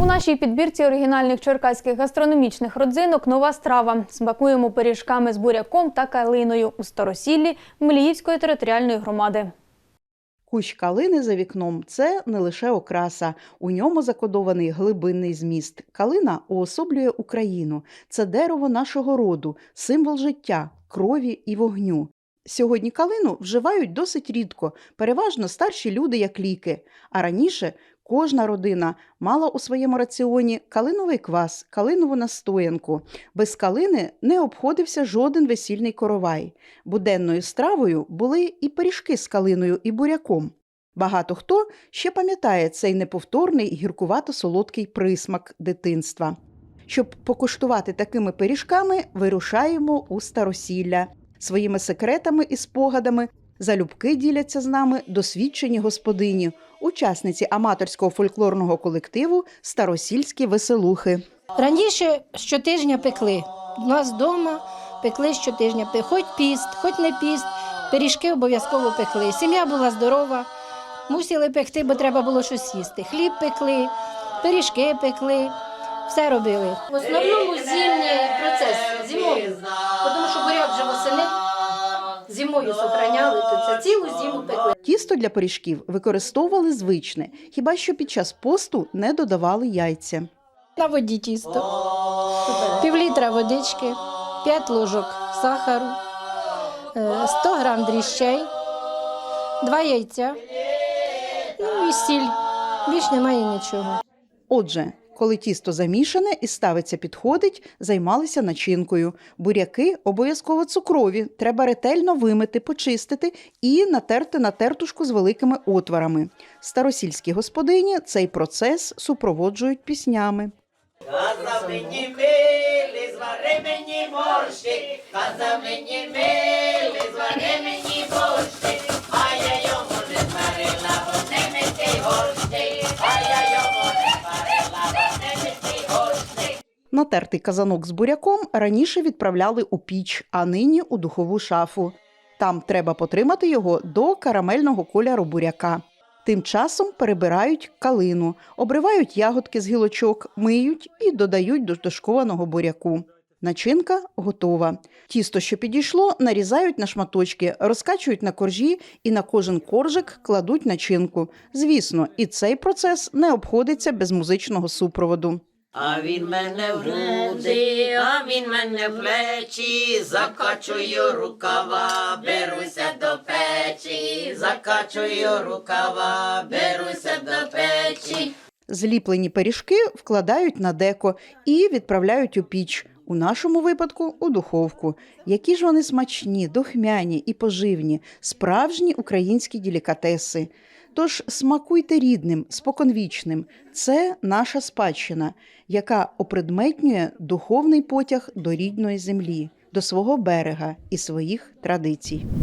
У нашій підбірці оригінальних черкаських гастрономічних родзинок нова страва. Смакуємо пиріжками з буряком та калиною у старосіллі Мліївської територіальної громади. Кущ калини за вікном це не лише окраса, у ньому закодований глибинний зміст. Калина уособлює Україну. Це дерево нашого роду, символ життя, крові і вогню. Сьогодні калину вживають досить рідко, переважно старші люди як ліки. А раніше кожна родина мала у своєму раціоні калиновий квас, калинову настоянку. Без калини не обходився жоден весільний коровай. Буденною стравою були і пиріжки з калиною і буряком. Багато хто ще пам'ятає цей неповторний гіркувато-солодкий присмак дитинства. Щоб покуштувати такими пиріжками, вирушаємо у старосілля. Своїми секретами і спогадами залюбки діляться з нами досвідчені господині, учасниці аматорського фольклорного колективу Старосільські веселухи. Раніше щотижня пекли. У нас вдома пекли щотижня. Хоч піст, хоч не піст, пиріжки обов'язково пекли. Сім'я була здорова, мусили пекти, бо треба було щось їсти. Хліб пекли, пиріжки пекли, все робили. В основному зимній процес, зимовий, тому що буряк вже восени зимою сохраняли, то це цілу зиму пекли. Тісто для пиріжків використовували звичне, хіба що під час посту не додавали яйця. На воді тісто, пів літра водички, 5 ложок сахару, е, 100 грам дріжджей, 2 яйця, ну і сіль. Більш немає нічого. Отже, коли тісто замішане і ставиться підходить, займалися начинкою. Буряки обов'язково цукрові, треба ретельно вимити, почистити і натерти на тертушку з великими отворами. Старосільські господині цей процес супроводжують піснями. Каза мені милий, звари мені борщі, каза мені милий, Натертий казанок з буряком раніше відправляли у піч, а нині у духову шафу. Там треба потримати його до карамельного кольору буряка. Тим часом перебирають калину, обривають ягодки з гілочок, миють і додають до дошкованого буряку. Начинка готова. Тісто, що підійшло, нарізають на шматочки, розкачують на коржі і на кожен коржик кладуть начинку. Звісно, і цей процес не обходиться без музичного супроводу. А він мене в груди, а він мене в плечі, закачую рукава, беруся до печі, закачую рукава, беруся до печі. Зліплені пиріжки вкладають на деко і відправляють у піч. У нашому випадку у духовку. Які ж вони смачні, духмяні і поживні, справжні українські делікатеси. Тож смакуйте рідним, споконвічним. Це наша спадщина, яка опредметнює духовний потяг до рідної землі, до свого берега і своїх традицій.